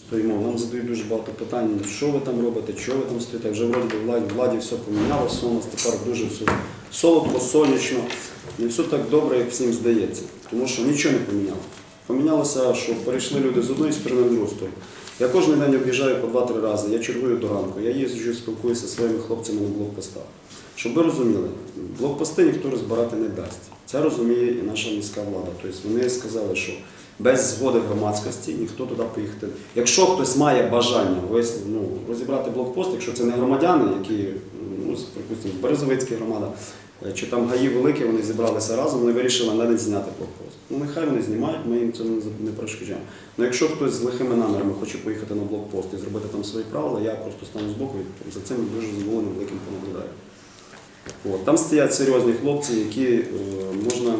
Стоїмо, нам задають дуже багато питань, що ви там робите, що ви там стоїте. Вже вроді владі, владі все помінялося, у нас тепер дуже все солодко, сонячно. Не все так добре, як всім здається. Тому що нічого не поміняло. Помінялося, що перейшли люди з одної сторони в другу сторону. Я кожен день об'їжджаю по два-три рази, я чергую до ранку, я їжджу, спілкуюся зі своїми хлопцями на блокпостах. Щоб ви розуміли, блокпости ніхто розбирати не дасть. Це розуміє і наша міська влада. Тобто вони сказали, що без згоди громадськості ніхто туди поїхати. Якщо хтось має бажання ну, розібрати блокпост, якщо це не громадяни, які, ну, припустимо, Березовицька громада, е, чи там гаї великі, вони зібралися разом, вони вирішили на день зняти блокпост. Ну нехай вони знімають, ми їм за- не перешкоджаємо. Ну якщо хтось з лихими намірами хоче поїхати на блокпост і зробити там свої правила, я просто стану збоку і за цим дуже задоволеним великим понаблюдаю. От. Там стоять серйозні хлопці, які е, можна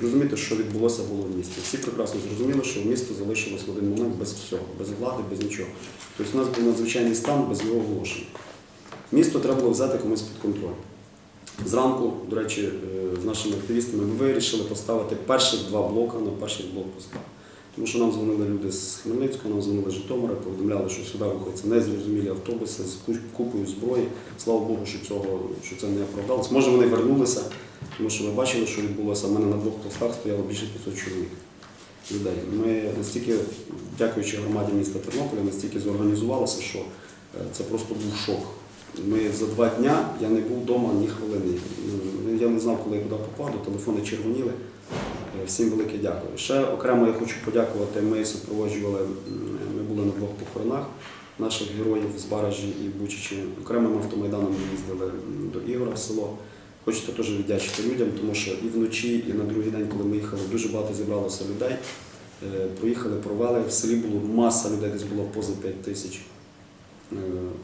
зрозуміти, що відбулося було в місті. Всі прекрасно зрозуміли, що місто залишилось в один момент без всього, без влади, без нічого. Тобто у нас був надзвичайний стан без його оголошення. Місто треба було взяти комусь під контроль. Зранку, до речі, е, з нашими активістами ми вирішили поставити перших два блока на перших блокпостах. Тому що нам дзвонили люди з Хмельницького, нам дзвонили Житомира, повідомляли, що сюди рухаються незрозумілі автобуси з купою зброї. Слава Богу, що цього що це не оправдалось. Може вони вернулися, тому що ми бачили, що відбулося. У мене на двох постах стояло більше 500 чоловік людей. Ми настільки, дякуючи громаді міста Тернополя, настільки зорганізувалися, що е, це просто був шок. Ми за два дня я не був вдома ні хвилини. Ну, Я не знав, коли я туди попаду, телефони червоніли. Е, Всім велике дякую. Ще окремо я хочу подякувати. Ми супроводжували, ми були на двох похоронах наших героїв з Баражі і Бучичі. Окремим автомайданом ми їздили до Ігора в село. Хочеться теж віддячити людям, тому що і вночі, і на другий день, коли ми їхали, дуже багато зібралося людей. Е, Проїхали, провели. В селі було маса людей, десь було поза 5 тисяч. Е,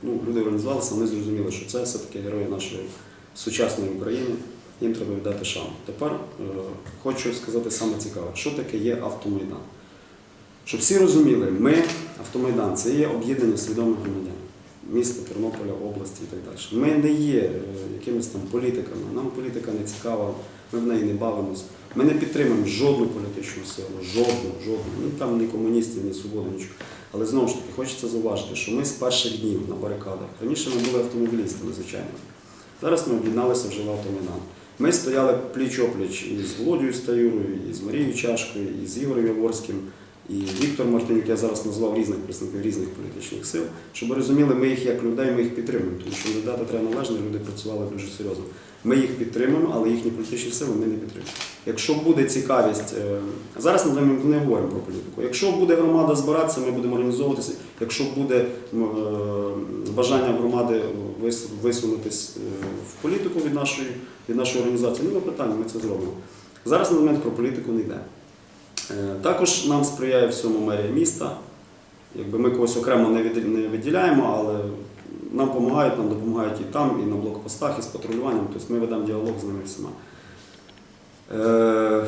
Ну, люди організувалися, вони зрозуміли, що це все-таки герої нашої сучасної України. Їм треба віддати шану. Тепер е, хочу сказати саме цікаве, що таке є автомайдан. Щоб всі розуміли, ми, автомайдан, це є об'єднання свідомих громадян міста Тернополя, області і так далі. Ми не є е, якимись там політиками, нам політика не цікава, ми в неї не бавимось. Ми не підтримуємо жодну політичну силу, жодну, жодну, ні там ні комуністів, ні свободи, нічого. Але знову ж таки, хочеться зауважити, що ми з перших днів на барикадах. Раніше ми були автомобілістами, звичайно. Зараз ми об'єдналися вже в автомайдан. Ми стояли пліч-опліч із Володією Стаюрою, і з Марією Чашкою, і з Ігорем Яворським, і Віктор Мартинюк, я зараз назвав різних представників різних політичних сил. Щоб розуміли, ми їх як людей, ми їх підтримуємо, тому що дати треба належно, люди працювали дуже серйозно. Ми їх підтримуємо, але їхні політичні сили ми не підтримуємо. Якщо буде цікавість, е, зараз ми не говоримо про політику. Якщо буде громада збиратися, ми будемо організовуватися. Якщо буде е, бажання громади вис- висунутись е, в політику від нашої, від нашої організації, нема питань, ми це зробимо. Зараз на момент про політику не йде. Е, Також нам сприяє всьому мерія міста. Якби ми когось окремо не виділяємо, але нам допомагають, нам допомагають і там, і на блокпостах, і з патрулюванням. Тобто ми ведемо діалог з ними всіма. Е,